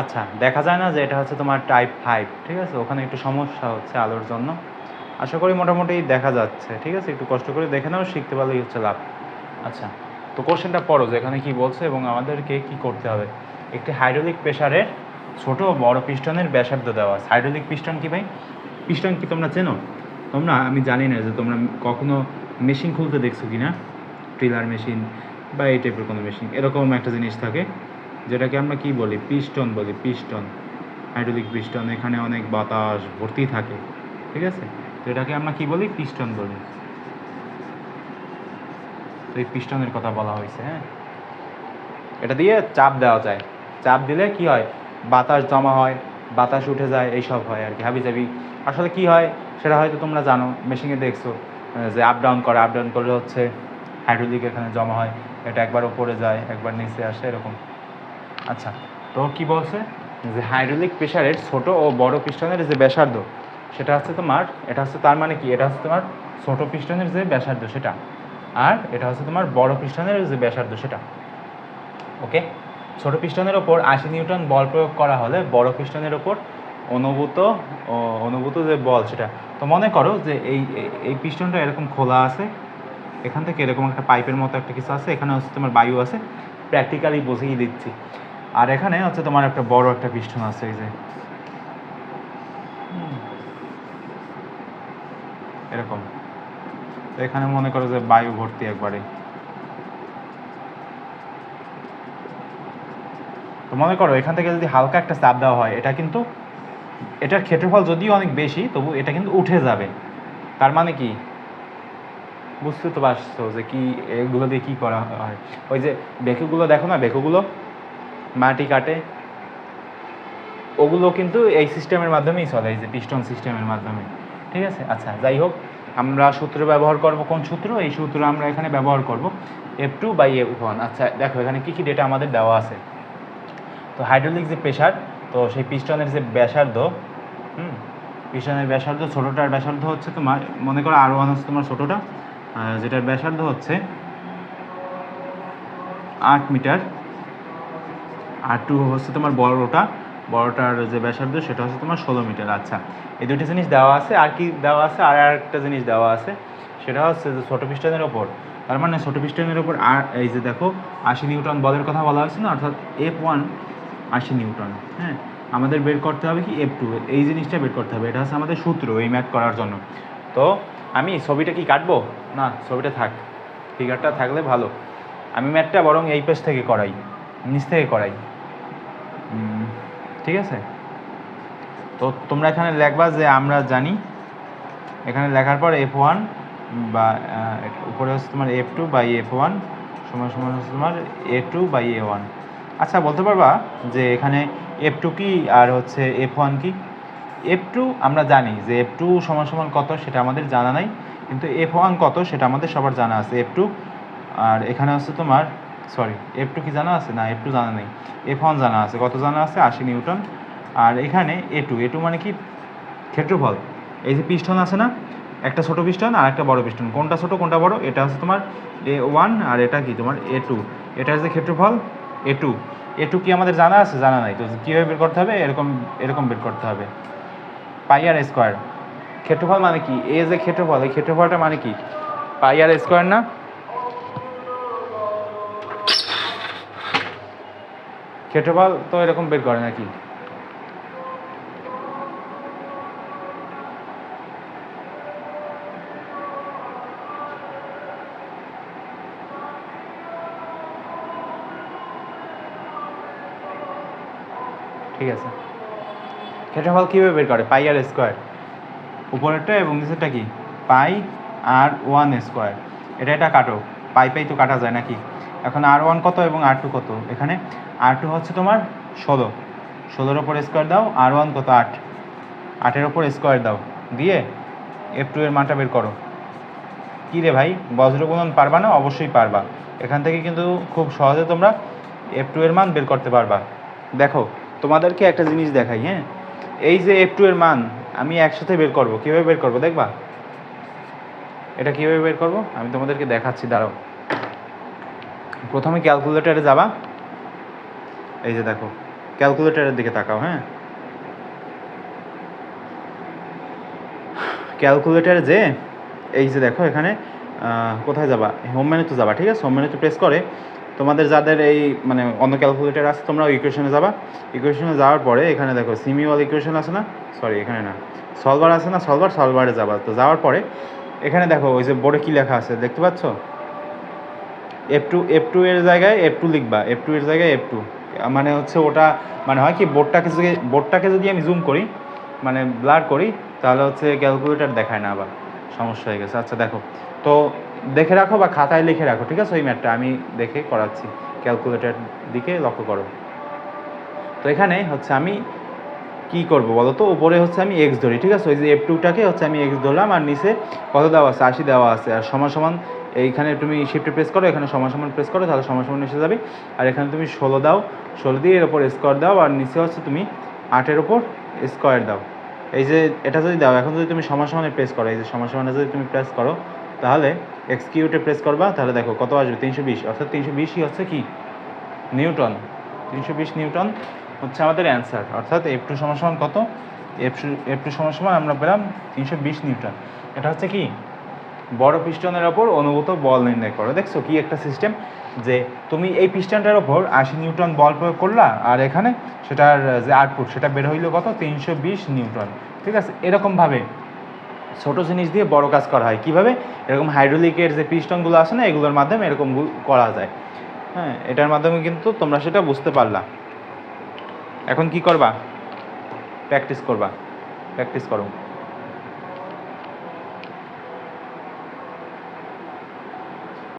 আচ্ছা দেখা যায় না যে এটা হচ্ছে তোমার টাইপ ফাইভ ঠিক আছে? ওখানে একটু সমস্যা হচ্ছে আলোর জন্য। আশা করি মোটামুটি দেখা যাচ্ছে, ঠিক আছে? একটু কষ্ট করে দেখে নাও, শিখতে পারলেই হচ্ছে লাভ। আচ্ছা তো কোশ্চেনটা পড়ো, যে এখানে কী বলছে এবং আমাদেরকে কি করতে হবে? একটি হাইড্রোলিক প্রেসারের ছোট বড় পিস্টনের ব্যাসার্ধ দেওয়া আছে। হাইড্রোলিক পিস্টন কি ভাই? পিস্টন কি তোমরা চেনো? তোমরা, আমি জানি না যে তোমরা কখনো মেশিন খুলতে দেখছ কি না ট্রিলার মেশিন বা এই টাইপের কোনো মেশিন এরকম একটা জিনিস থাকে। যেটাকে আমরা কি বলি? পিস্টন বলি, পিস্টন। হাইড্রোলিক পিস্টন, এখানে অনেক বাতাস, ভর্তি থাকে। ঠিক আছে? তো এটাকে আমরা কি বলি? পিস্টন বলি। তো এই পিস্টনের কথা বলা হয়েছে হ্যাঁ? এটা দিয়ে চাপ দেওয়া যায়। চাপ দিলে কি হয়? বাতাস জমা হয়, বাতাস উঠে যায়, এইসব হয় আর কি। হাবি জাবি। আসলে কি হয়? সেটা হয়তো তোমরা জানো। মেশিনে দেখছ যে আপ ডাউন করে আপ ডাউন করলে হচ্ছে হাইড্রোলিক এখানে জমা হয়। এটা একবার উপরে যায়, একবার নিচে আসে, এরকম। আচ্ছা তো কি বলছে? যে হাইড্রোলিক প্রেসারের ছোট ও বড় পিস্টনের যে ব্যাসার্ধ, সেটা হচ্ছে তোমার, এটা হচ্ছে তার মানে কি? এটা হচ্ছে তোমার ছোট পিস্টনের যে ব্যাসার্ধ সেটা, আর এটা হচ্ছে তোমার বড় পিস্টনের যে ব্যাসার্ধ সেটা। ওকে? ছোট পিস্টনের ওপর আশি নিউটন বল প্রয়োগ করা হলে বড় পিস্টনের ওপর অনুভূত অনুভূত যে বল সেটা, তো মনে করো যে এই, এই- এই পিস্টনটা এরকম খোলা আছে, এখান থেকে এরকম একটা পাইপের মতো একটা কিছু আছে, এখানে হচ্ছে তোমার বায়ু আছে প্র্যাকটিক্যালি বুঝিয়ে দিচ্ছি। আর এখানে হচ্ছে তোমার একটা বড় একটা পিস্টন আছে এই যে। এরকম। এখানে মনে করো যে বায়ু ভর্তি একবারে। তো মনে করো এখান থেকে যদি হালকা একটা চাপ দেওয়া হয়, এটা কিন্তু এটার ক্ষেত্রফল যদিও অনেক বেশি, তবু এটা কিন্তু উঠে যাবে। তার মানে কি? বুঝতে তো পারছ যে কি এগুলো দিয়ে কি করা হয়? ওই যে বেকুগুলো দেখো না, বেকুগুলো মাটি কাটে। ওগুলো কিন্তু এই সিস্টেমের মাধ্যমেই চলে, এই যে পিস্টন সিস্টেমের মাধ্যমে। ঠিক আছে? আচ্ছা যাই হোক, আমরা সূত্র ব্যবহার করব। কোন সূত্র? এই সূত্র আমরা এখানে ব্যবহার করব। F two by F one আচ্ছা দেখো, এখানে কী কী ডেটা আমাদের দেওয়া আছে। তো হাইড্রোলিক যে প্রেশার তো সেই পিস্টনের যে ব্যাসার্ধ, হুম পিস্টনের ব্যাসার্ধ, ছোটোটার ব্যাসার্ধ হচ্ছে তোমার, মনে করো আর ওয়ান হচ্ছে তোমার ছোটোটা যেটার ব্যাসার্ধ হচ্ছে আট মিটার। আর টু হচ্ছে তোমার বড়টা। বড়টার যে ব্যাসার্ধ, সেটা হচ্ছে তোমার ষোলো মিটার। আচ্ছা এই দুটি জিনিস দেওয়া আছে। আর কি দেওয়া আছে? আর একটা জিনিস দেওয়া আছে। সেটা হচ্ছে যে ছোটো পিস্টনের ওপর। তার মানে ছোটো পিস্টনের ওপর আর এই যে দেখো, আশি নিউটন বলের কথা বলা হয়েছে না? অর্থাৎ এফ ওয়ান আশি নিউটন হ্যাঁ? আমাদের বের করতে হবে কি এফ টু এই জিনিসটা বের করতে হবে। এটা হচ্ছে আমাদের সূত্র এই ম্যাথ করার জন্য। তো আমি ছবিটা কি কাটবো? না, ছবিটা থাক। ফিগারটা থাকলে ভালো। আমি ম্যাথটা বরং এই পেজ থেকে করাই। নিচ থেকে করাই। ঠিক আছে? তো তোমরা এখানে লেখবা যে আমরা জানি। এখানে লেখার পর এফ ওয়ান বা উপরে হচ্ছে তোমার F two by F one সমান সমান হচ্ছে তোমার A two by A one আচ্ছা বলতে পারবা যে এখানে এফ টু কি আর হচ্ছে এফ ওয়ান কি? এফ টু আমরা জানি যে এফ টু সমান সমান কত সেটা আমাদের জানা নাই, কিন্তু এফ ওয়ান কত সেটা আমাদের সবার জানা আছে। এফ টু আর এখানে হচ্ছে তোমার সরি এফ টু কি জানা আছে? না এফ টু জানা নেই। এফ ওয়ান জানা আছে। কত জানা আছে? আশি নিউটন। আর এখানে এ টু এ টু মানে কি? ক্ষেত্রফল। এই যে পিস্টন আছে না, একটা ছোট পিস্টন আর একটা বড় পিস্টন। কোনটা ছোট, কোনটা বড়? এটা হচ্ছে তোমার এ ওয়ান আর এটা কি? তোমার এ টু এটা যে ক্ষেত্রফল এ টু এ টু কি আমাদের জানা আছে? জানা নাই। তো কীভাবে বের করতে হবে? এরকম এরকম বের করতে হবে। Pi r square. ক্ষেত্রফল মানে কি? এ যে ক্ষেত্রফল, এই ক্ষেত্রফলটা মানে কি? পাই আর স্কোয়ার না? ক্ষেত্রফল তো এরকম বের করে নাকি? ঠিক আছে। ক্ষেত্রফল কীভাবে বের করে? Pi r square. উপরেরটা এবং নিচেরটা কি? Pi r one square. এটা এটা কাটো। পাই পাই তো কাটা যায় নাকি? এখন আর ওয়ান কত এবং আর টু কত? এখানে আর টু হচ্ছে তোমার ষোলো। ষোলোর ওপর স্কোয়ার দাও আর ওয়ান কত আট? আটের ওপর স্কোয়ার দাও। দিয়ে এফ টু এর মানটা বের করো। কী রে ভাই, বজ্রগুণন পারবা না? অবশ্যই পারবা। এখান থেকে কিন্তু খুব সহজে তোমরা এফ টু এর মান বের করতে পারবা। দেখো, তোমাদেরকে একটা জিনিস দেখাই হ্যাঁ? এই যে এফ টু এর মান, আমি একসাথে বের করব। কীভাবে বের করব দেখবা? এটা কীভাবে বের করব? আমি তোমাদেরকে দেখাচ্ছি, দাঁড়াও। প্রথমে ক্যালকুলেটারে যাবা। এই যে দেখো ক্যালকুলেটরের দিকে তাকাও হ্যাঁ? ক্যালকুলেটার যে, এই যে দেখো এখানে কোথায় যাবা? হোম মেনুতে যাবা, ঠিক আছে? হোম মেনুতে প্রেস করে, তোমাদের যাদের এই মানে অন্য ক্যালকুলেটার আছে তোমরা ইকুয়েশনে যাবা। ইকুয়েশনে যাওয়ার পরে, এখানে দেখো সিমিওয়াল ইকুয়েশন আছে না? সরি এখানে না। সলভার আছে না? সলভার সলভারে যাবা। তো যাওয়ার পরে, এখানে দেখো, ওই যে বোর্ডে কী লেখা আছে, দেখতে পাচ্ছ? এফ টু এফ টু এর জায়গায় এফ টু লিখবা। এফ টু এর জায়গায় এফ টু মানে হচ্ছে ওটা মানে হয় কি, বোর্ডটাকে যদি বোর্ডটাকে যদি আমি জুম করি মানে ব্লার করি, তাহলে হচ্ছে ক্যালকুলেটর দেখায় না আবার, সমস্যা হয়ে গেছে। আচ্ছা দেখো, তো দেখে রাখো বা খাতায় লিখে রাখো, ঠিক আছে? ওই ম্যাটটা আমি দেখে করাচ্ছি ক্যালকুলেটর দিকে লক্ষ্য করো। তো এখানে হচ্ছে আমি কি করব বলো তো? উপরে হচ্ছে আমি এক্স ধরি, ঠিক আছে? ওই যে এফ টুটাকে হচ্ছে আমি এক্স ধরলাম, আর নিচে কত দেওয়া আছে? আশি দেওয়া আছে, আর সমান সমান এইখানে তুমি শিফটে প্রেস করো, এখানে সমান সমান প্রেস করো, তাহলে সমান সমান এসে যাবে। আর এখানে তুমি ষোলো দাও, ষোলো দিয়ে এর ওপর স্কোয়ার দাও, আর নিচে হচ্ছে তুমি আটের ওপর স্কোয়ার দাও। এই যে এটা যদি দাও, এখন যদি তুমি সমান সমানে প্রেস করো, এই যে সমান সমানে যদি তুমি প্রেস করো, তাহলে এক্সকিউটে প্রেস করবা, তাহলে দেখো কত আসবে? তিনশো বিশ। অর্থাৎ তিনশো বিশই হচ্ছে কি? নিউটন। তিনশো বিশ নিউটন হচ্ছে আমাদের অ্যান্সার অর্থাৎ এফ টু সমান সমান কত? এফ এফ টু সমান সমান আমরা পেলাম তিনশো বিশ নিউটন। এটা হচ্ছে কি? বড় পিস্টনের ওপর অনুভূত বল নির্ণয় করো। দেখছ কি একটা সিস্টেম যে তুমি এই পিস্টনটার ওপর আশি নিউটন বল প্রয়োগ করলা, আর এখানে সেটার, যে আউটপুট সেটা বের হইল কত? তিনশো বিশ নিউটন। ঠিক আছে? এরকমভাবে ছোট জিনিস দিয়ে বড় কাজ করা হয়। কীভাবে? এরকম হাইড্রোলিকের যে পিস্টনগুলো আছে না, এগুলোর মাধ্যমে এরকম করা যায়। হ্যাঁ এটার মাধ্যমে কিন্তু তোমরা সেটা বুঝতে পারলা। এখন কি করবা? প্র্যাকটিস করবা। প্র্যাকটিস করো।